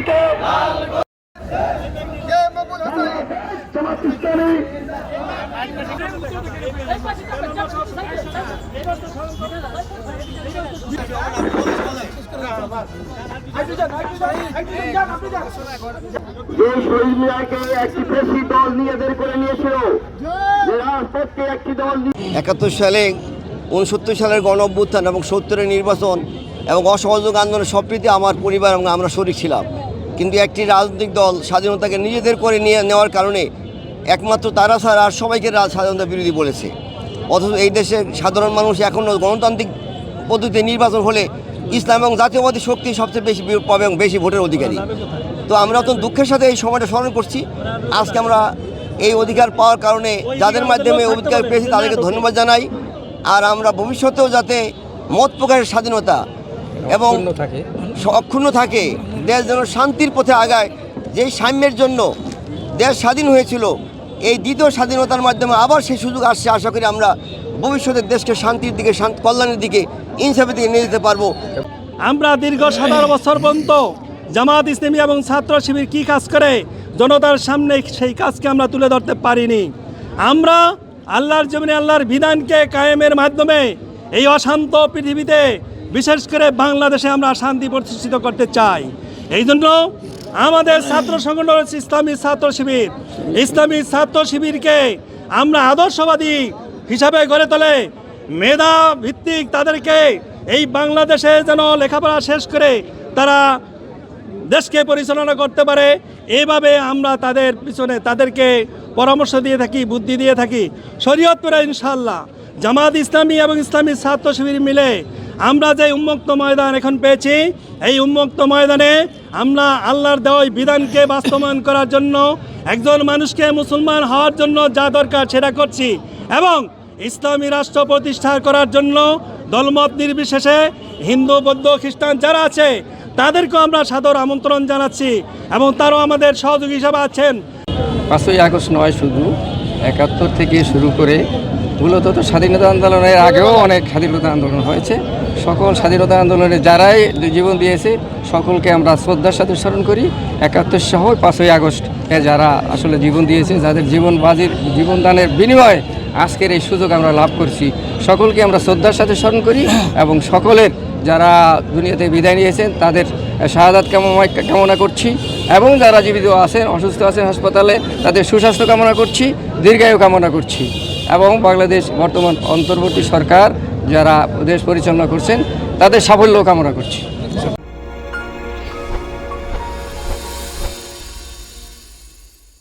পক্ষ জামাত ইসলামী যে শহীদ মিয়াকে একটি পেশি দল নিজেদের করে নিয়েছিল। একটি দল একাত্তর সালে উনসত্তর সালের গণ অভ্যুত্থান এবং সত্তরের নির্বাচন এবং অসহযোগ আন্দোলনের সবটিতে আমার পরিবার এবং আমরা শরিক ছিলাম। কিন্তু একটি রাজনৈতিক দল স্বাধীনতাকে নিজেদের করে নিয়ে নেওয়ার কারণে একমাত্র তারা ছাড়া আর সবাইকে স্বাধীনতা বিরোধী বলেছে। অথচ এই দেশের সাধারণ মানুষ এখনও গণতান্ত্রিক পদ্ধতিতে নির্বাচন হলে ইসলাম এবং জাতীয়বাদী শক্তি সবচেয়ে বেশি পাবে এবং বেশি ভোটের অধিকারী। তো আমরা অত্যন্ত দুঃখের সাথে এই সময়টা স্মরণ করছি। আজকে আমরা এই অধিকার পাওয়ার কারণে যাদের মাধ্যমে অধিকার পেয়েছি তাদেরকে ধন্যবাদ জানাই। আর আমরা ভবিষ্যতেও যাতে মত প্রকাশের স্বাধীনতা এবং অক্ষুণ্ণ থাকে। দেশ যেন শান্তির পথে আগায়। যেই সাম্যের জন্য দেশ স্বাধীন হয়েছিল, এই দ্বিতীয় স্বাধীনতার মাধ্যমে আবার সেই সুযোগ আসছে। আশা করি আমরা ভবিষ্যতে দেশকে শান্তির দিকে কল্যাণের দিকে ইনসাফের দিকে নিয়ে যেতে পারব। আমরা দীর্ঘ সতেরো বছর পর্যন্ত জামাত, ইসলামী এবং ছাত্র শিবির কী কাজ করে, জনতার সামনে সেই কাজকে আমরা তুলে ধরতে পারিনি। আমরা আল্লাহর জমিনে, আল্লাহর বিধানকে কায়েমের মাধ্যমে এই অশান্ত পৃথিবীতে বিশেষ করে বাংলাদেশে আমরা শান্তি প্রতিষ্ঠিত করতে চাই। এই জন্য আমাদের ছাত্র সংগঠন হচ্ছে ইসলামী ছাত্র শিবির। ইসলামী ছাত্র শিবিরকে আমরা আদর্শবাদী হিসাবে গড়ে তোলে। মেধা ভিত্তিক তাদেরকে এই বাংলাদেশে যেন লেখাপড়া শেষ করে তারা দেশকে পরিচালনা করতে পারে। এইভাবে আমরা তাদের পিছনে তাদেরকে পরামর্শ দিয়ে থাকি, বুদ্ধি দিয়ে থাকি। শরীয়তপুরে ইনশাল্লাহ জামাত ইসলামী এবং ইসলামী ছাত্র শিবির মিলে আমরা যে উন্মুক্ত ময়দান এখন পেয়েছি, এই উন্মুক্ত ময়দানে আমরা আল্লাহর দেওয়া বিধানকে বাস্তবায়ন করার জন্য একজন মানুষকে মুসলমান হওয়ার জন্য যা দরকার সেটা করছি এবং ইসলামী রাষ্ট্র প্রতিষ্ঠা করার জন্য দলমত নির্বিশেষে হিন্দু, বৌদ্ধ, খ্রিস্টান যারা আছে, তাদেরকেও আমরা সাদর আমন্ত্রণ জানাচ্ছি এবং তারাও আমাদের সহযোগী হিসাবে আছেন। পাঁচই আগস্ট নয় শুধু, একাত্তর থেকে শুরু করে মূলত তো স্বাধীনতা আন্দোলনের আগেও অনেক স্বাধীনতা আন্দোলন হয়েছে। সকল স্বাধীনতা আন্দোলনে যারাই জীবন দিয়েছে, সকলকে আমরা শ্রদ্ধার সাথে স্মরণ করি। একাত্তর সহ পাঁচই আগস্ট এ যারা আসলে জীবন দিয়েছে, যাদের জীবন বাজির জীবনদানের বিনিময়ে আজকের এই সুযোগ আমরা লাভ করছি। সকলকে আমরা শ্রদ্ধার সাথে স্মরণ করি এবং সকলের যারা দুনিয়াতে বিদায় নিয়েছেন, তাদের শাহাদাত কামনা কামনা করছি। এবং যারা জীবিত আছেন, অসুস্থ আছেন হাসপাতালে, তাদের সুস্বাস্থ্য কামনা করছি, দীর্ঘায়ু কামনা করছি। এবং বাংলাদেশ বর্তমান অন্তর্বর্তী সরকার যারা দেশ পরিচালনা করছেন তাদের সাফল্য কামনা করছি।